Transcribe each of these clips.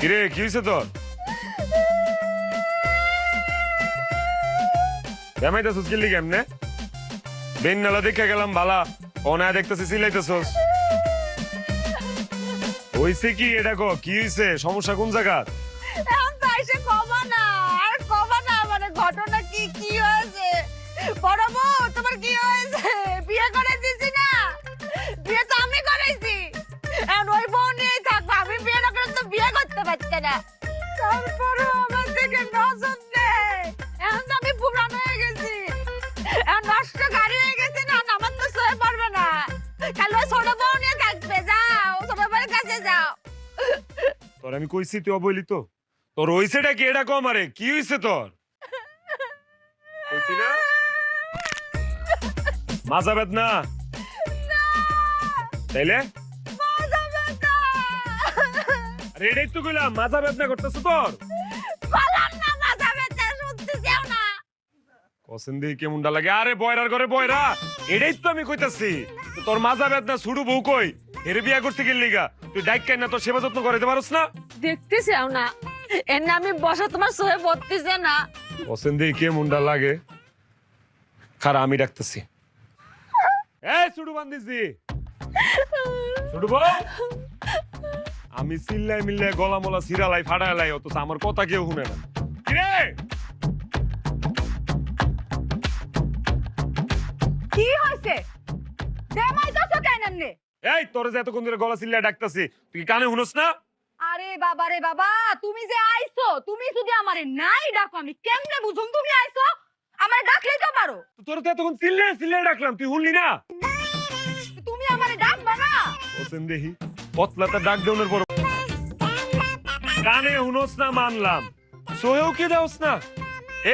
কিরে, কি হয়েছে তোর? বেমাইতেছিস কিল্লি কেমনে? বেন নালা দেখে গেলাম, বালা। অনায় দেখতেছি সিলাইতেছস হইছে কি এটা কো কি হইছে? সমস্যা কোন জায়গা মানে ঘটনা কি কি হয়েছে? বড় তোমার কি হয়েছে? বিয়ে করে পারছে না তারপরেও আমার থেকে নজর নেই এখন তো আমি পুরান হয়ে গেছি। এখন নষ্ট গাড়ি হয়ে গেছে না আমার তো সয়ে পারবে না। ওই ছোট বউ নিয়ে থাকবে যাও ছোট বউয়ের কাছে যাও। তোর আমি কইছি তুই অবৈলি তো তোর হইছেটা কি? এটা কম আরে কি হইছে তোর? কইছি না মাজা বেদনা? তাইলে? আরে এটাই তো কইলাম মাজা বেদনা করতেছ তোর? পালাম না মাথা ব্যথা শুনতে যাও না। কসেন দিয়ে কেমনটা লাগে। আরে বয়রার ঘরে বয়রা। এটাই তো আমি কইতাছি। তোর মাজা বেদনা ছুড়ু বউ কই? এর বিয়া করতে গেলি লিগা তুই ডাইক কেন না তোর সেবা যত্ন করে দিতে পারস না? দেখতে চাও না। এর না আমি বসা তোমার সহে পড়তেছে না। কসেন দিয়ে কেমনটা লাগে। খারা আমি ডাকতেছি। এই ছুড়ু বান্দিছি ছুড়ু বউ। আমি চিল্লাই মিল্লাই গলা মলা সিরালাই ফাড়ালাই অথচ আমার কথা কেউ শুনে না। কিরে? কি হয়েছে দেমাই তো কেন নে এই তোর যে এতক্ষণ ধরে গলা চিল্লাই ডাকতেছি তুই কানে শুনস না? আরে বাবা রে বাবা তুমি যে আইছো তুমি যদি আমারে নাই ডাকো আমি কেমনে বুঝুম তুমি আইছো? আমারে ডাকলেই তো পারো। তোর তো এতক্ষণ চিল্লাই চিল্লাই ডাকলাম তুই শুনলি না? তুমি আমারে ডাকবা না? হোসেন দেহি পতলাতে ডাক দেওয়ার পর। কানে হুনস না মানলাম। সোহেও কে দাওস না?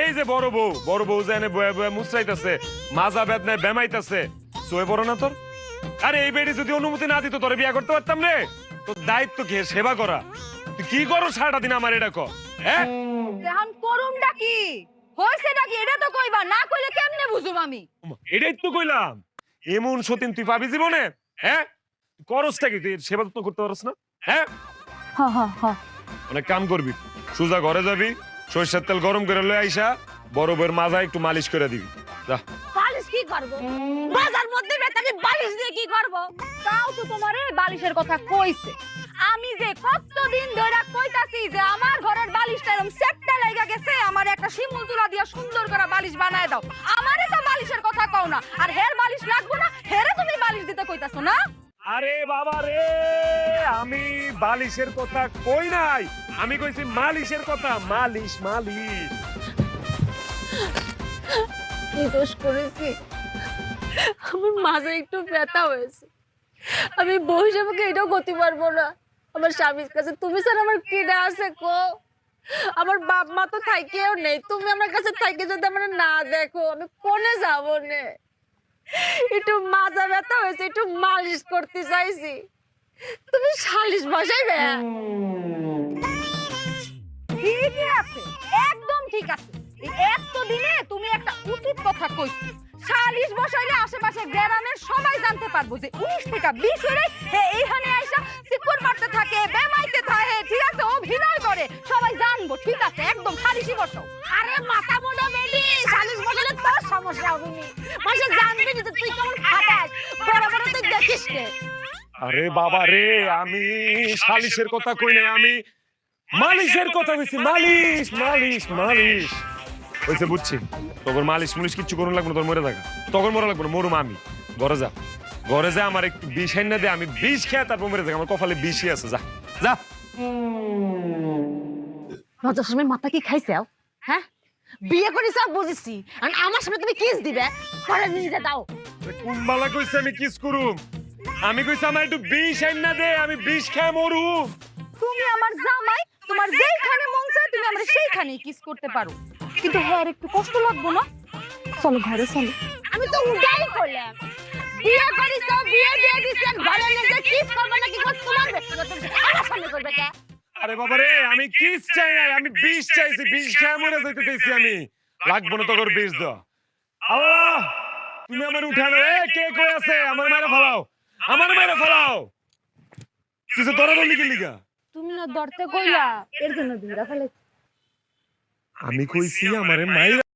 এই যে বড় বউ বড় বউ বয়ে বয়ে মুসরাইতেছে মাজা বেদনায় বেমাইতেছে। বড় না তোর? আরে এই বেডি যদি অনুমতি না দিত তোরে বিয়া করতে পারতাম রে তোর দায়িত্ব কি? সেবা করা। তুই কি করো সারাটা দিন আমার এটা কর হ্যাঁ? এখন করুম ডাকি ডাকি এটা তো কইবা না কইলে কেমনে বুঝুম আমি? এটাই তো কইলাম। এমন সতীন তুই পাবি জীবনে হ্যাঁ? করসটা কি? তুই সেবা যত্ন করতে পারস না? হ্যাঁ? হা হা হা। অনেক কাম করবি। সোজা ঘরে যাবি সরষের তেল গরম করে লয়ে আইসা বউয়ের মাজা একটু মালিশ করে দিবি। যা। বালিশ কি করব? বাজার মধ্যে বালিশ দিয়ে কি করব? তাও তো তোমারে বালিশের কথা কইছে। আমি যে কতদিন ধরে কইতাছি যে আমার ঘরের বালিশটা এরকম সেটটা লাগা গেছে আমার একটা শিমুল তুলা দিয়া সুন্দর করে বালিশ বানায় দাও। আমারে তো বালিশের কথা কও না। আর হের বালিশ লাগবো না হেরে তুমি বালিশ দিতে কইতাছো না? আরে বাবা রে, আমি বালিশের কথা কই নাই? আমি কইছি মালিশের কথা, মালিশ মালিশ। কি দোষ করেছি? আমার মাঝে একটু ব্যথা হয়েছে। আমি বউ হিসেবে এটাও গতি পারব না। আমার স্বামীর কাছে, তুমি স্যার আমার কিনা আছে কো? আমার বাপ মা তো থাকেও নেই। তুমি আমার কাছে থাকি যদি আমার না দেখো, আমি কোনে যাব নে? একটু মাজা ব্যথা হয়েছে, একটু মালিশ করতে চাইছি। তুমি সালিশ বসাইবে? ঠিকই আছে, একদম ঠিক আছে। দিনে তুমি একটা উচিত কথা কইছো। সালিশ বসাইলে আশেপাশে গ্রামের সবাই জানতে পারব যে উনিশ থেকে বিশ হলে এইখানে আইসা সিকুর মারতে থাকে, বেমাইতে থাকে, ঠিক আছে? অভিনয় করে তুই কেমন খাটাস? বড় বড় তুই দেখিস নে আরে বাবা রে আমি সালিশের কথা কই নাই আমি মালিশের কথা কইছি মালিশ মালিশ মালিশ। হইছে বুঝছি তোর মালিশ মুলিশ কিচ্ছু করুন লাগবে না তোর মরে থাকা। তখন মরা লাগবে না মরুম আমি। ঘরে যা। ঘরে যা আমার একটু বিষ আইনা দে আমি বিষ খেয়ে তারপর মরে থাকি। আমার কপালে বিষই আছে যা যা। নজর সময় মাথা কি খাইছাও হ্যাঁ? বিয়ে করিস বুঝেছি। আর আমার সামনে তুমি কিস দিবে? ঘরে নিয়ে দাও। কুম্বালা কইছে আমি কিস করুম? আমি কইছি আমার একটু বিষ আইনা দে আমি বিষ খেয়ে মরুম তুমি আমার জামাই তোমার যেইখানে মন চায় তুমি আমরা সেইখানেই কিস করতে পারো। কিন্তু হ্যাঁ আর একটু কষ্ট লাগবো না? চলো ঘরে চলো। আমি তো উঠাই করলাম বিয়ে করিস বিয়ে দিয়ে দিছেন ঘরে নিয়ে কিস করবে নাকি তোমার ব্যক্তিগত আমার সামনে করবে কে? আরে বাবা রে আমি কিস চাই নাই আমি বিষ চাইছি বিষ খেয়ে মরে যেতে চাইছি আমি। লাগবো না তোর বিষ দাও আল্লাহ! তুমি আমার উঠানো এ কে কই আছে? আমার মেরে ফেলাও। আমার মেরে ফেলাও। কিছু তোরা বলি কি লিগা? তুমি না ধরতে কইলা এর জন্য ধরা ফেলে আমি কইছি আমারে মাইরা